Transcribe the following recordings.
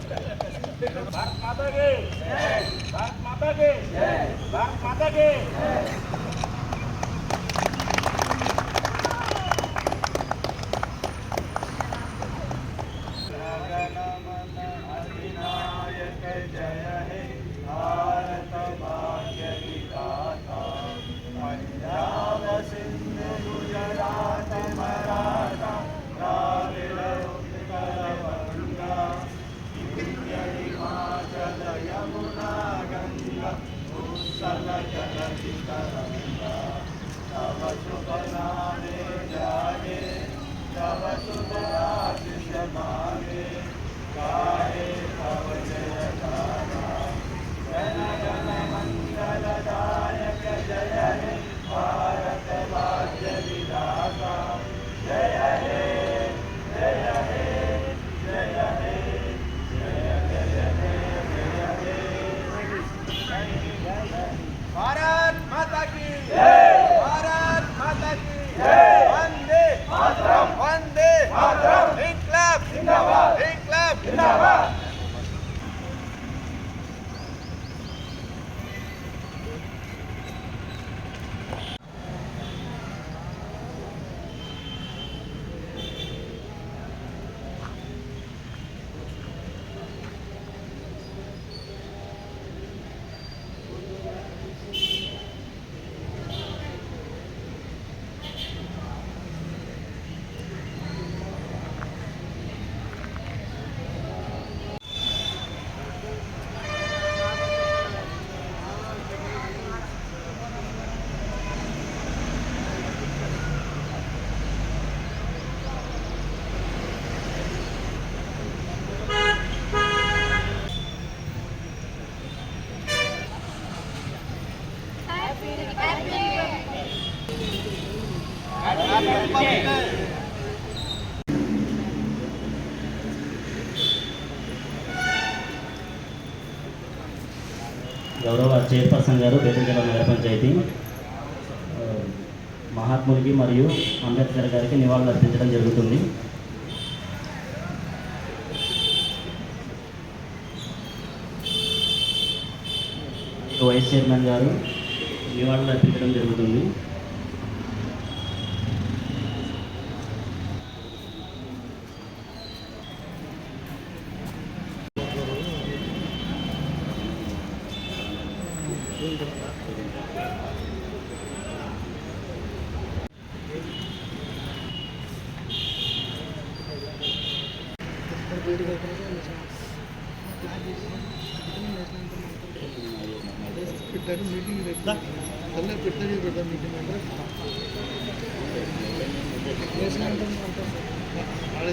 भारत माता के भारत माता के भारत माता के जय हे గౌరవ చైర్పర్సన్ గారు బేతంచెల నగర పంచాయతీ. ఆ, మహాత్ములకి మరియు అంబేద్కర్ గారికి నివాళులు అర్పించడం జరుగుతుంది. వైస్ చైర్మన్ గారు నివాళులు అర్పించడం జరుగుతుంది. పెట్టారు మీటింగ్ పెట్టారు అలా పెట్టారు పెడతాం మీటింగ్ అంటే ఆడ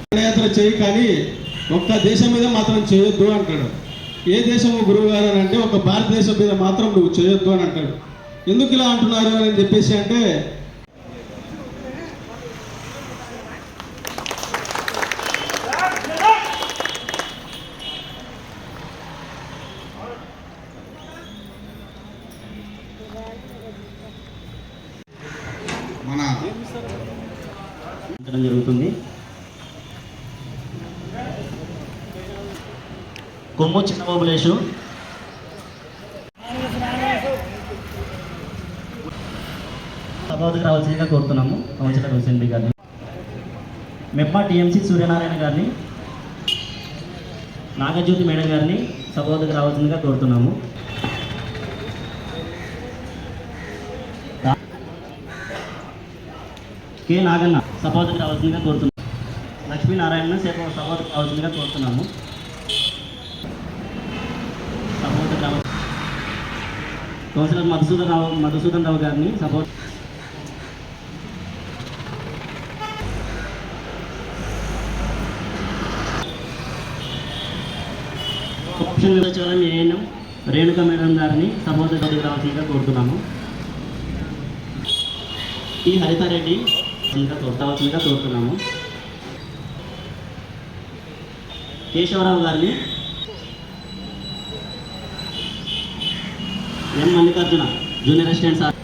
పాదయాత్ర చేయి కానీ ఒక్క దేశం మీద మాత్రం చేయొద్దు అంటాడు. ఏ దేశము గురువు గారు అని అంటే ఒక భారతదేశం మీద మాత్రం నువ్వు చేయొద్దు అని అంటాడు. ఎందుకు ఇలా అంటున్నారు అని చెప్పేసి అంటే మన అర్పించడం జరుగుతుంది. కొమ్ము చిన్నబాబులేషు సభకు రావాల్సిందిగా కోరుతున్నాము. కౌన్సిలర్ హుసేన్ బి గారిని. మెప్పా టీఎంసీ సూర్యనారాయణ గారిని. నాగజ్యోతి మేడం గారిని సభకు రావాల్సిందిగా కోరుతున్నాము. కె నాగన్న. సభావతికి రావాల్సిందిగా కోరుతున్నాము లక్ష్మీనారాయణ సేపు సభావతికి రావాల్సిందిగా కోరుతున్నాము. సభావతికి రావాలి కౌన్సిలర్ మధుసూదన్ రావు మధుసూదన్ రావు గారిని సపోర్ట్ ఆప్షన్ విభచారం ఏఎన్ఎం రేణుక మేడం గారిని సపోర్ట్ దగ్గర రావాల్సిందిగా కోరుతున్నాము. ఈ హరితారెడ్డి రావాల్సిందిగా తోడవలసిందిగా కోరుతున్నాము కేశవరావు గారిని M Mallikarjuna junior assistant sir.